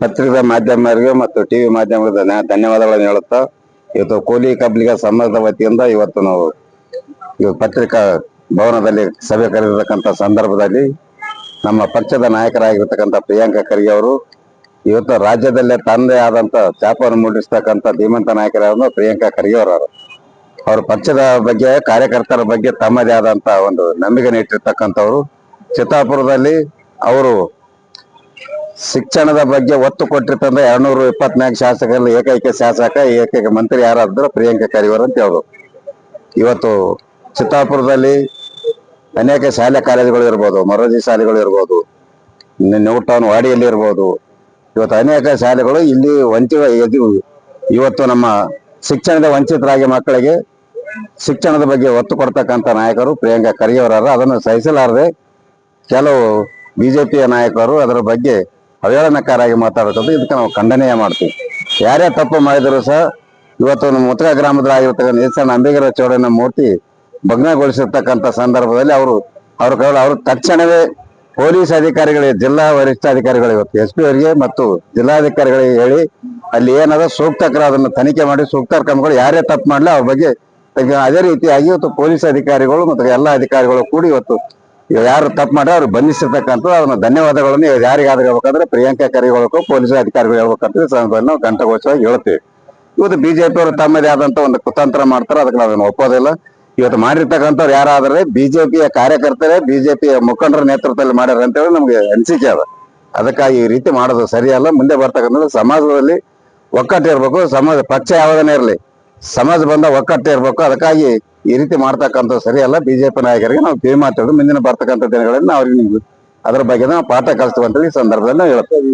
ಪತ್ರಿಕಾ ಮಾಧ್ಯಮರಿಗೆ ಮತ್ತು ಟಿವಿ ಧನ್ಯ- ಧನ್ಯವಾದಗಳನ್ನು ಹೇಳುತ್ತಾ, ಇವತ್ತು ಕೂಲಿ ಕಬ್ಲಿಗ ಸಂಘದ ವತಿಯಿಂದ ಇವತ್ತು ನಾವು ಪತ್ರಿಕಾ ಭವನದಲ್ಲಿ ಸಭೆ ಕರೆದಿರತಕ್ಕಂಥ ಸಂದರ್ಭದಲ್ಲಿ ನಮ್ಮ ಪಕ್ಷದ ನಾಯಕರಾಗಿರ್ತಕ್ಕಂಥ ಪ್ರಿಯಾಂಕ ಖರ್ಗೆ ಅವರು, ಇವತ್ತು ರಾಜ್ಯದಲ್ಲೇ ತಂದೆ ಆದಂತ ಚಾಪವನ್ನು ಮೂಡಿಸ್ತಕ್ಕಂಥ ಧೀಮಂತ ನಾಯಕರಾದ ಪ್ರಿಯಾಂಕಾ ಖರ್ಗೆ ಅವರು ಅವ್ರ ಪಕ್ಷದ ಬಗ್ಗೆ, ಕಾರ್ಯಕರ್ತರ ಬಗ್ಗೆ ತಮ್ಮದೇ ಆದಂತ ಒಂದು ನಂಬಿಕೆ ಇಟ್ಟಿರ್ತಕ್ಕಂಥವ್ರು. ಚಿತ್ತಾಪುರದಲ್ಲಿ ಅವರು ಶಿಕ್ಷಣದ ಬಗ್ಗೆ ಒತ್ತು ಕೊಟ್ಟಿರ್ತಂದ್ರೆ ಎರಡ್ನೂರ ಇಪ್ಪತ್ನಾಲ್ಕು ಶಾಸಕರಲ್ಲಿ ಏಕೈಕ ಶಾಸಕ, ಏಕೈಕ ಮಂತ್ರಿ ಯಾರಾದ್ರು ಪ್ರಿಯಾಂಕಾ ಕರಿವರ್ ಅಂತ ಹೇಳೋದು ಇವತ್ತು ಚಿತ್ತಾಪುರದಲ್ಲಿ ಅನೇಕ ಶಾಲೆ ಕಾಲೇಜುಗಳು ಇರ್ಬೋದು, ಮರದಿ ಶಾಲೆಗಳು ಇರ್ಬೋದು ನ್ಯೂ ಟೌನ್ ವಾಡಿಯಲ್ಲಿ ಇರ್ಬೋದು. ಇವತ್ತು ಅನೇಕ ಶಾಲೆಗಳು ಇಲ್ಲಿ ವಂಚಿತ ಇವತ್ತು ನಮ್ಮ ಶಿಕ್ಷಣದ ವಂಚಿತರಾಗಿ ಮಕ್ಕಳಿಗೆ ಶಿಕ್ಷಣದ ಬಗ್ಗೆ ಒತ್ತು ಕೊಡ್ತಕ್ಕಂಥ ನಾಯಕರು ಪ್ರಿಯಾಂಕಾ ಖರ್ಗೆ ಅವರಲ್ಲ ಅದನ್ನು ಸಹಿಸಲಾರದೆ ಕೆಲವು ಬಿಜೆಪಿಯ ನಾಯಕರು ಅದರ ಬಗ್ಗೆ ಅವಹೇಳನಕಾರಾಗಿ ಮಾತಾಡುತ್ತದೆ ಇದಕ್ಕೆ ನಾವು ಖಂಡನೆಯ ಮಾಡ್ತೀವಿ. ಯಾರೇ ತಪ್ಪು ಮಾಡಿದ್ರು ಸಹ ಇವತ್ತು ನಮ್ಮ ಮುತ್ಕ ಗ್ರಾಮದಲ್ಲಿರ್ತಕ್ಕಂಥ ಎಸ್ ಅಂಬೇಗರ ಚೌಡನ ಮೂರ್ತಿ ಭಗ್ನಗೊಳಿಸಿರ್ತಕ್ಕಂಥ ಸಂದರ್ಭದಲ್ಲಿ ಅವರು, ಅವ್ರ ಕೈಯಲ್ಲಿ ಅವರು ತಕ್ಷಣವೇ ಪೊಲೀಸ್ ಅಧಿಕಾರಿಗಳಿಗೆ, ಜಿಲ್ಲಾ ವರಿಷ್ಠಾಧಿಕಾರಿಗಳು ಇವತ್ತು ಎಸ್ ಪಿ ಅವರಿಗೆ ಮತ್ತು ಜಿಲ್ಲಾಧಿಕಾರಿಗಳಿಗೆ ಹೇಳಿ ಅಲ್ಲಿ ಏನಾದ ಸೂಕ್ತ ಕ್ರಮ ಅದನ್ನು ತನಿಖೆ ಮಾಡಿ, ಸೂಕ್ತ ಕ್ರಮಗಳು ಯಾರೇ ತಪ್ಪು ಮಾಡಲಿ ಅವ್ರ ಬಗ್ಗೆ ಅದೇ ರೀತಿಯಾಗಿ ಇವತ್ತು ಪೊಲೀಸ್ ಅಧಿಕಾರಿಗಳು ಮತ್ತು ಎಲ್ಲ ಅಧಿಕಾರಿಗಳು ಕೂಡಿ ಇವತ್ತು ಇವ್ ಯಾರು ತಪ್ಪು ಮಾಡಿ ಅವ್ರು ಬಂಧಿಸಿರ್ತಕ್ಕಂಥ ಅದನ್ನ ಧನ್ಯವಾದಗಳನ್ನು ಯಾರಿಗಾದ್ರೂ ಹೇಳ್ಬೇಕಂದ್ರೆ ಪ್ರಿಯಾಂಕಾ ಖರ್ಗೆ ಪೊಲೀಸ್ ಅಧಿಕಾರಿಗಳು ಹೇಳ್ಬೇಕಂತ ಸಂದರ್ಭದಲ್ಲಿ ನಾವು ಕಂಠಘೋಷವಾಗಿ ಹೇಳ್ತೀವಿ. ಇವತ್ತು ಬಿಜೆಪಿ ಅವರು ತಮ್ಮದೇ ಆದಂತ ಒಂದು ಕುತಂತ್ರ ಮಾಡ್ತಾರೆ, ಅದಕ್ಕೆ ನಾವೇನು ಒಪ್ಪೋದಿಲ್ಲ ಇವತ್ತು ಮಾಡಿರ್ತಕ್ಕಂಥವ್ರು ಯಾರಾದ್ರೆ ಬಿಜೆಪಿಯ ಕಾರ್ಯಕರ್ತರೇ ಬಿಜೆಪಿಯ ಮುಖಂಡರ ನೇತೃತ್ವದಲ್ಲಿ ಮಾಡ್ಯಾರ ಅಂತ ಹೇಳಿ ನಮ್ಗೆ ಅನಿಸಿಕೆ ಅದ. ಅದಕ್ಕಾಗಿ ಈ ರೀತಿ ಮಾಡೋದು ಸರಿಯಲ್ಲ, ಮುಂದೆ ಬರ್ತಕ್ಕಂಥದ್ದು ಸಮಾಜದಲ್ಲಿ ಒಕ್ಕಟ್ಟು ಇರಬೇಕು, ಸಮಾಜ ಪಕ್ಷ ಯಾವುದನ್ನೇ ಇರಲಿ, ಸಮಾಜ ಬಂದ ಒಕ್ಕಟ್ಟು ಇರಬೇಕು. ಅದಕ್ಕಾಗಿ ಈ ರೀತಿ ಮಾಡ್ತಕ್ಕಂಥ ಸರಿಯಲ್ಲ ಬಿಜೆಪಿ ನಾಯಕರಿಗೆ ನಾವು ಕಿವಿ ಮಾತಾಡೋದು ಮುಂದಿನ ಬರ್ತಕ್ಕಂಥ ದಿನಗಳಲ್ಲಿ ನಾವು ಅವ್ರಿಗೆ ಅದ್ರ ಬಗ್ಗೆ ನಾವು ಪಾಠ ಕಲಿಸ್ತೀವಿ ಅಂತೇಳಿ ಈ ಸಂದರ್ಭದಲ್ಲಿ ನಾವು ಹೇಳ್ತೇವೆ.